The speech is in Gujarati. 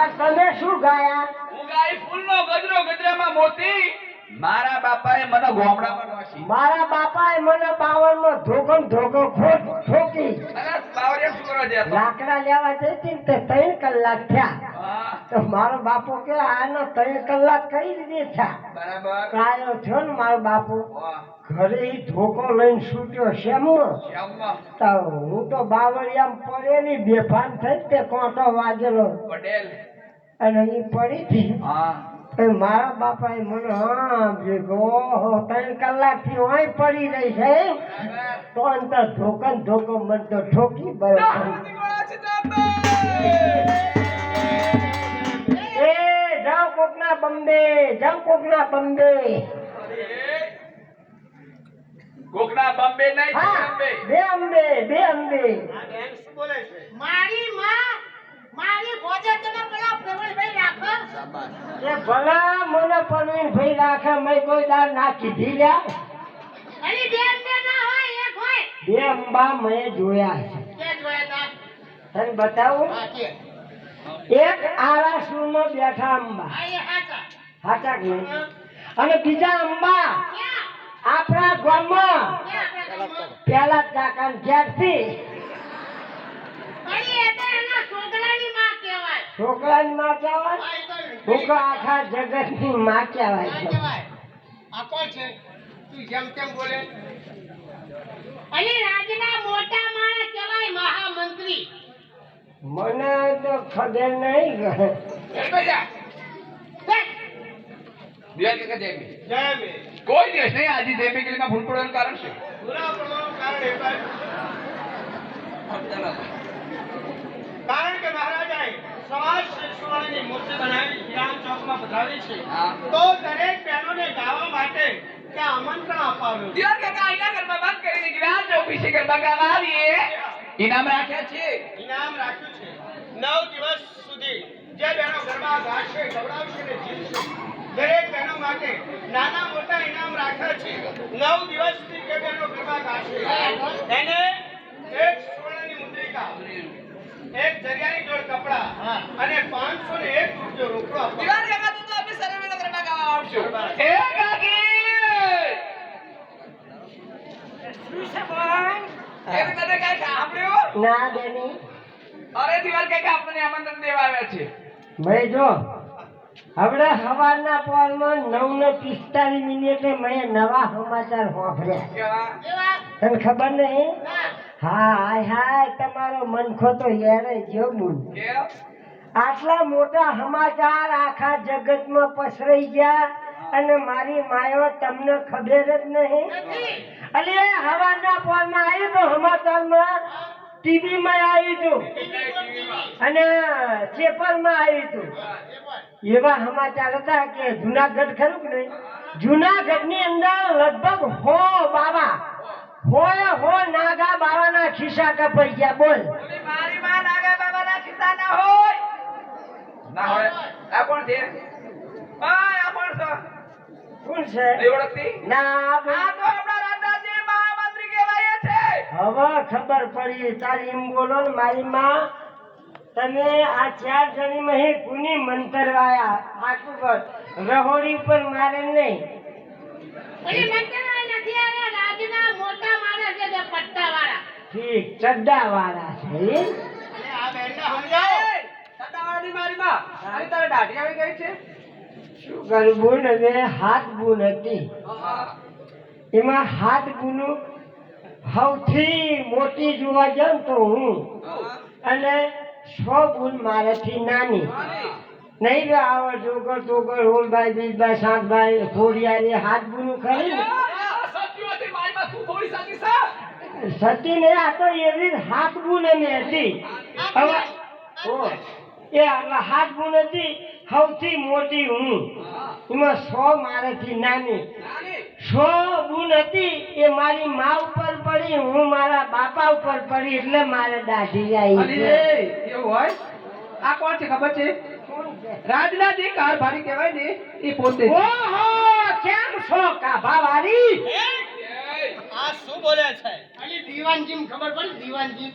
ગાયા? હું ગાય ફૂલનો ગજરો ગજરામાં મોતી. મારા બાપાએ મને ગોમડામાં નોશી. મારા બાપાએ મને બાવળમાં ધોકમ ધોકો ખોટ ઠોકી. અરે બાવરિયા શું કરવા જતો લાકડા લેવા જતી ને તે ત્રણ કલાક થયા. તો મારો બાપુ કે આનો ત્રણ કલાક કઈ રીતે થયા બરાબર. કાયો થયો ને મારો બાપુ? ઘરે ઈ ધોકો લઈને સૂટ્યો શેમો? તો હું તો બાવળિયામ પડેલી બેભાન થઈ તે કોટો વાગેલો. પટેલ અને એ પડી હતી હા. મારા બાપાએ મને હા ભેગો ત્રણ કલાકથી અહીં પડી રહી છે. તો અંતર ધોકન ધોકો મને તો ઠોકી બરાબર. એ જાઓ કોકના બંબે જાઓ કોકના બંબે. કોકના બંબે નહીં બે અંબે. બે અંબે મારી ભોજન તમે પેલા પ્રવીણભાઈ રાખો એ ભલા મને પરવીન ભાઈ રાખે મેં કોઈ દાર ના કીધી લ્યા. અલી બે બે ના હોય એક હોય. બે અંબા મેં જોયા છે. કે જોયા તા. તને બતાવું? એક કે. એક આરાસુરમાં બેઠા અંબા. હાચા. હાચા કે અને બીજા અંબા આપણા ગામમાં? પેલા કાકા ઘેરથી. અલી એ તો એના માં કહેવાય છોકરાની માં કહેવાય તો આખા જગતની માં કહેવાય આ કોણ છે? તું જેમ તેમ બોલે. અને રાજના મોટા માણસ કહેવાય મહામંત્રી. મને તો ખબર નહીં કોઈ દિવસ નહીં આજે દેવી કે ભૂલ પડવાનું કારણ છે. કારણ મૂર્તિ બનાવી વિરામ ચોકમાં પધરાવી છે. તો દરેક બહેનોને ગાવા માટે ત્યાં આમંત્રણ અપાવ્યું. દિયા કે આઈના ઘરમાં બંધ કરીને ગયા જો પીછે ગરબા ગાવા આવીએ. ઇનામ રાખ્યા છે? ઇનામ રાખ્યું છે. નવ દિવસ સુધી જે બહેનો ગરબા ગાશે ગવડાવશે ને જીતશે દરેક બહેનો માટે નાના મોટા ઇનામ રાખ્યા છે. નવ દિવસથી જે બહેનો ગરબા ગાશે એને એક એક જરિયાની જોડ કપડા અને પાંચસો ને એક રૂપિયો રોકડો આપવામાં દિવાળ તું અભી સર્વેનો માં ગાવા આવશું. હે કાકી એ તને કઈ સાંભળ્યું ના બેની. અરે દિવાળ કાકા આપણને આમંત્રણ દેવા આવ્યા છે. ભાઈ જો હવે સવારના પોરમાં નવ ને પિસ્તાલીસ મિનિટે મેં નવા સમાચાર સાંભળ્યા. તને ખબર નહીં? હાય હાય તમારો મનખો તો યારે જો બુન આટલા મોટા સમાચાર આખા જગતમાં પસરાઈ ગયા અને મારી માયો તમને ખબર જ નહીં? અલે હવાના માં આવ્યું તો સમાચારમાં ટીવીમાં આવ્યું હતું અને પેપરમાં આવ્યું હતું એવા સમાચાર હતા કે જુનાગઢ ખરું કે નહીં? જુનાગઢની અંદર લગભગ હો બાબા હોય હો નાગા બાવાના ખિસ્સા કપાઈ ગયા બોલ. મારી માં નાગા બાબાના ખિસ્સા ના હોય. ના હોય. આ કોણ છે? આ કોણ છે? કોણ છે? નહીં ઓળખતી? ના આ તો આપણા રાજાજી મહામંત્રી કહેવાય છે. હવે ખબર પડી તારી એમ બોલો ને મારી માં તમે આ ચાર જણી માં કુની મંતરવાયા. આખું પર રહોડી પર મારે નહીં. નથી રાજના મોટા ઠીક ચડ્ડા વાળા છે એમ? અને આ બહેનને સમજાવો મારી માં અને તારે દાઢી આવી ગઈ છે? શું કરું બોલ હવે હાથ ગુણ હતી. એમાં હાથ ગુણ સૌથી મોટી જોવા જાઉં તો હું. અને સો ગુણ મારાથી નાની. નહીં બે આવડ જોગર જોગર હોલભાઈ બીજભાઈ સાતભાઈ ખોડિયારી હાથ ગુનું ખરી ને? સતી ને આ તો એવી હાથ ગુણ એની હતી. હવે ઓ એ હાથ ગુણ હતી સૌથી મોટી હું. એમાં સો મારેથી નાની. નાની સો ગુણ હતી એ મારી મા ઉપર પડી હું મારા બાપા ઉપર પડી એટલે મારે દાઢી આવી એવું હોય? આ કોણ છે ખબર છે? રાજના જે કારભારી કહેવાય ને એ પોતે ઓહો કેમ છો કાભા વાળી આ શું બોલે છે? દીવાનજી ખબર પડી? દીવાનજી